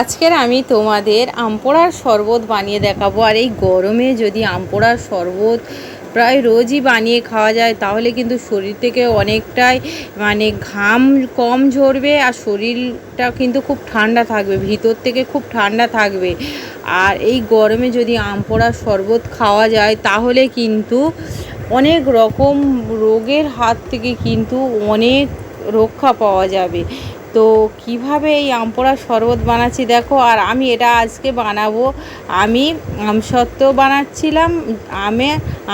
আজকের আমি তোমাদের আমপোড়ার শরবত বানিয়ে দেখাবো। আর এই গরমে যদি আমপোড়ার শরবত প্রায় রোজই বানিয়ে খাওয়া যায়, তাহলে কিন্তু শরীর থেকে অনেকটাই মানে ঘাম কম ঝরবে আর শরীরটা কিন্তু খুব ঠান্ডা থাকবে, ভিতর থেকে খুব ঠান্ডা থাকবে। আর এই গরমে যদি আমপোড়ার শরবত খাওয়া যায়, তাহলে কিন্তু অনেক রকম রোগের হাত থেকে কিন্তু অনেক রক্ষা পাওয়া যাবে। তো কীভাবে এই আমপোড়ার শরবত বানাচ্ছি দেখো আর আমি এটা আজকে বানাবো। আমি আমসত্ত্ব বানাচ্ছিলাম আমে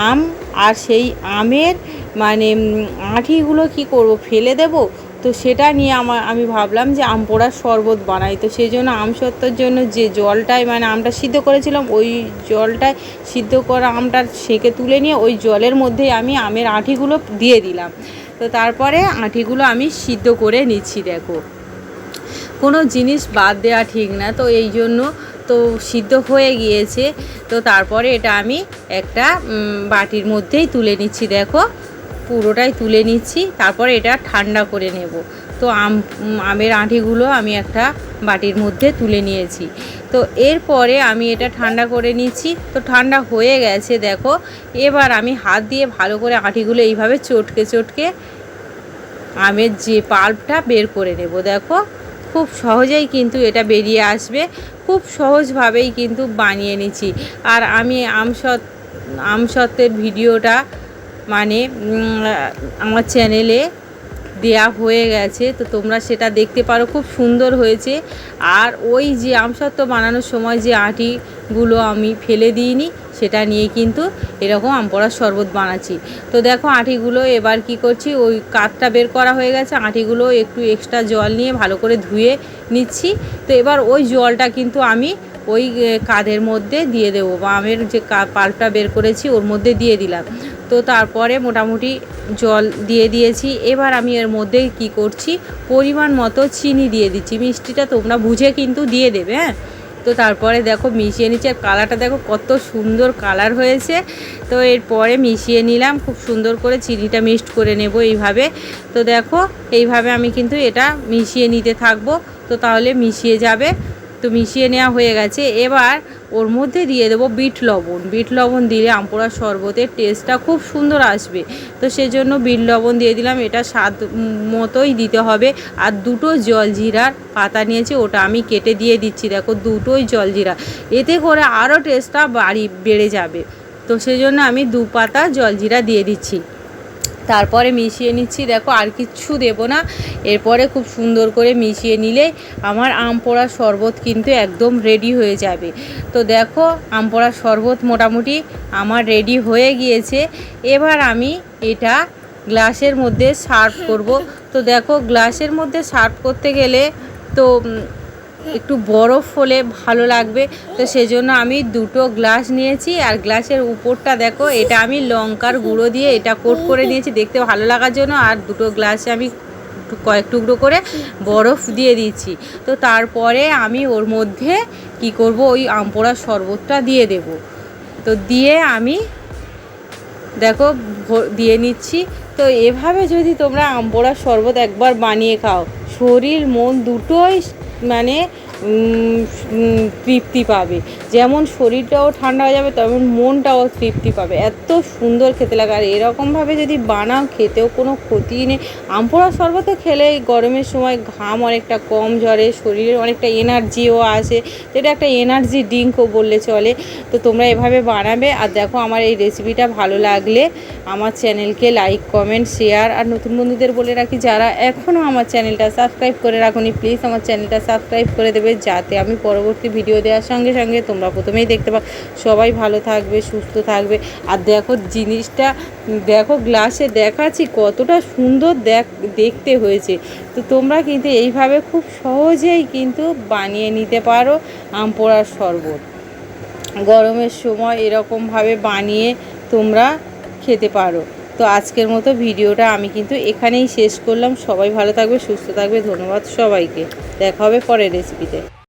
আম আর সেই আমের মানে উম, আঁটিগুলো কি করব ফেলে দেব? তো সেটা নিয়ে আমার আমি ভাবলাম যে আম পোড়ার শরবত বানাই। তো সেই জন্য আমসত্ত্বর জন্য যে জলটায় মানে আমটা সিদ্ধ করেছিলাম ওই জলটায় সিদ্ধ করা আমটা সেঁকে তুলে নিয়ে ওই জলের মধ্যেই আমি আমের আঁটিগুলো দিয়ে দিলাম। তো তারপরে আঁটিগুলো আমি সিদ্ধ করে নিচ্ছি, দেখো। কোনো জিনিস বাদ দেওয়া ঠিক না, তো এই জন্য তো সিদ্ধ হয়ে গিয়েছে। তো তারপরে এটা আমি একটা বাটির মধ্যেই তুলে নিচ্ছি, দেখো। পুরোটাই তুলে নিচ্ছি, তারপরে এটা ঠান্ডা করে নেব। তো আম আমের আঁটিগুলো আমি একটা বাটির মধ্যে তুলে নিয়েছি। তো এরপরে আমি এটা ঠান্ডা করে নিচ্ছি। তো ঠান্ডা হয়ে গেছে, দেখো। এবার আমি হাত দিয়ে ভালো করে আঁটিগুলো এইভাবে চটকে চটকে আমের যে পাল্পটা বের করে নেব, দেখো। খুব সহজেই কিন্তু এটা বেরিয়ে আসবে। খুব সহজভাবেই কিন্তু বানিয়ে নিচ্ছি। আর আমি আমসত আমসত্ত্বের ভিডিওটা মানে আমার চ্যানেলে দেয়া হয়ে গেছে। তো তোমরা সেটা দেখতে পারো, খুব সুন্দর হয়েছে। আর ওই যে আমসত্ত্ব বানানোর সময় যে আটিগুলো আমি ফেলে দিইনি, সেটা নিয়ে কিন্তু এরকম আমপড়ার শরবত বানাচ্ছি। তো দেখো, আটিগুলো এবার কি করছি, ওই কাঠটা বের করা হয়ে গেছে, আটিগুলো একটু এক্সট্রা জল নিয়ে ভালো করে ধুয়ে নিচ্ছি। তো এবার ওই জলটা কিন্তু আমি ওই কাঁধের মধ্যে দিয়ে দেবো। বা আমের যে পাল্পটা বের করেছি, ওর মধ্যে দিয়ে দিলাম। তো তারপরে মোটামুটি জল দিয়ে দিয়েছি। এবার আমি এর মধ্যে কি করছি? পরিমাণ মতো চিনি দিয়ে দিচ্ছি। মিষ্টিটা তোমরা বুঝে কিন্তু দিয়ে দেবে হ্যাঁ? তো তারপরে দেখো মিশিয়ে নিচ্ছি। আর কালারটা দেখো কত সুন্দর কালার হয়েছে। তো এরপরে মিশিয়ে নিলাম। খুব সুন্দর করে চিনিটা মিক্সড করে নেব এইভাবে। তো দেখো, এইভাবে আমি কিন্তু এটা মিশিয়ে নিতে থাকব। তো তাহলে মিশিয়ে যাবে। তো মিশিয়ে নেওয়া হয়ে গেছে। এবার ওর মধ্যে দিয়ে দেবো বিট লবণ। বিট লবণ দিলে আমপোড়ার শরবতের টেস্টটা খুব সুন্দর আসবে। তো সেজন্য বিট লবণ দিয়ে দিলাম। এটা স্বাদ মতোই দিতে হবে। আর দুটো জলজিরার পাতা নিয়েছি, ওটা আমি কেটে দিয়ে দিচ্ছি। দেখো, দুটোই জলজিরা এতে করে আরও টেস্টটা বাড়ি, বেড়ে যাবে। তো সেজন্য আমি দু পাতা জলজিরা দিয়ে দিচ্ছি। তারপরে মিশিয়ে নিচ্ছি। দেখো, আর কিচ্ছু দেবো না। এরপরে খুব সুন্দর করে মিশিয়ে নিলে আমার আম পোড়ার শরবত কিন্তু একদম রেডি হয়ে যাবে। তো দেখো, আম পোড়ার শরবত মোটামুটি আমার রেডি হয়ে গিয়েছে। এবার আমি এটা গ্লাসের মধ্যে সার্ভ করব। তো দেখো, গ্লাসের মধ্যে সার্ভ করতে গেলে তো একটু বরফ হলে ভালো লাগবে। তো সেজন্য আমি দুটো গ্লাস নিয়েছি। আর গ্লাসের উপরটা দেখো, এটা আমি লঙ্কার গুঁড়ো দিয়ে এটা কোট করে নিয়েছি দেখতে ভালো লাগার জন্য। আর দুটো গ্লাসে আমি কয়েক টুকরো করে বরফ দিয়ে দিচ্ছি তো তারপরে আমি ওর মধ্যে কি করব, ওই আমপোড়ার শরবতটা দিয়ে দেব। তো দিয়ে আমি দেখো দিয়ে নিচ্ছি। তো এভাবে যদি তোমরা আমপোড়ার শরবত একবার বানিয়ে খাও, শরীর, মন দুটোই মানে তৃপ্তি পাবে। যেমন শরীরটাও ঠান্ডা হয়ে যাবে, তেমন মনটাও তৃপ্তি পাবে। এত সুন্দর খেতে লাগে। আর এরকমভাবে যদি বানাও, খেতেও কোনো ক্ষতি নেই। আমপোড়া শরবত খেলে গরমের সময় ঘাম অনেকটা কম ঝরে শরীরে অনেকটা এনার্জিও আসে। এটা একটা এনার্জি ড্রিঙ্কও বললে চলে। তো তোমরা এভাবে বানাবে। আর দেখো, আমার এই রেসিপিটা ভালো লাগলে আমার চ্যানেলকে লাইক, কমেন্ট, শেয়ার। আর নতুন বন্ধুদের বলে রাখি, যারা এখনও আমার চ্যানেলটা সাবস্ক্রাইব করে রাখুনি, প্লিজ আমার চ্যানেলটা সাবস্ক্রাইব করে দেবে। যাতে আমি পরবর্তী ভিডিও দেওয়ার সঙ্গে সঙ্গে তোমরা প্রথমেই দেখতে পাও। সবাই ভালো থাকবে, সুস্থ থাকবে। আর দেখো জিনিসটা, দেখো গ্লাসে দেখাচ্ছি কতটা সুন্দর দেখ, দেখতে হয়েছে। তো তোমরা কিন্তু এইভাবে খুব সহজেই কিন্তু বানিয়ে নিতে পারো আম পোড়ার শরবত। গরমের সময় এরকমভাবে বানিয়ে তোমরা খেতে পারো। তো আজকের মতো ভিডিওটা আমি কিন্তু এখানেই শেষ করলাম। সবাই ভালো থাকবে, সুস্থ থাকবে। ধন্যবাদ সবাইকে। দেখা হবে পরের রেসিপিতে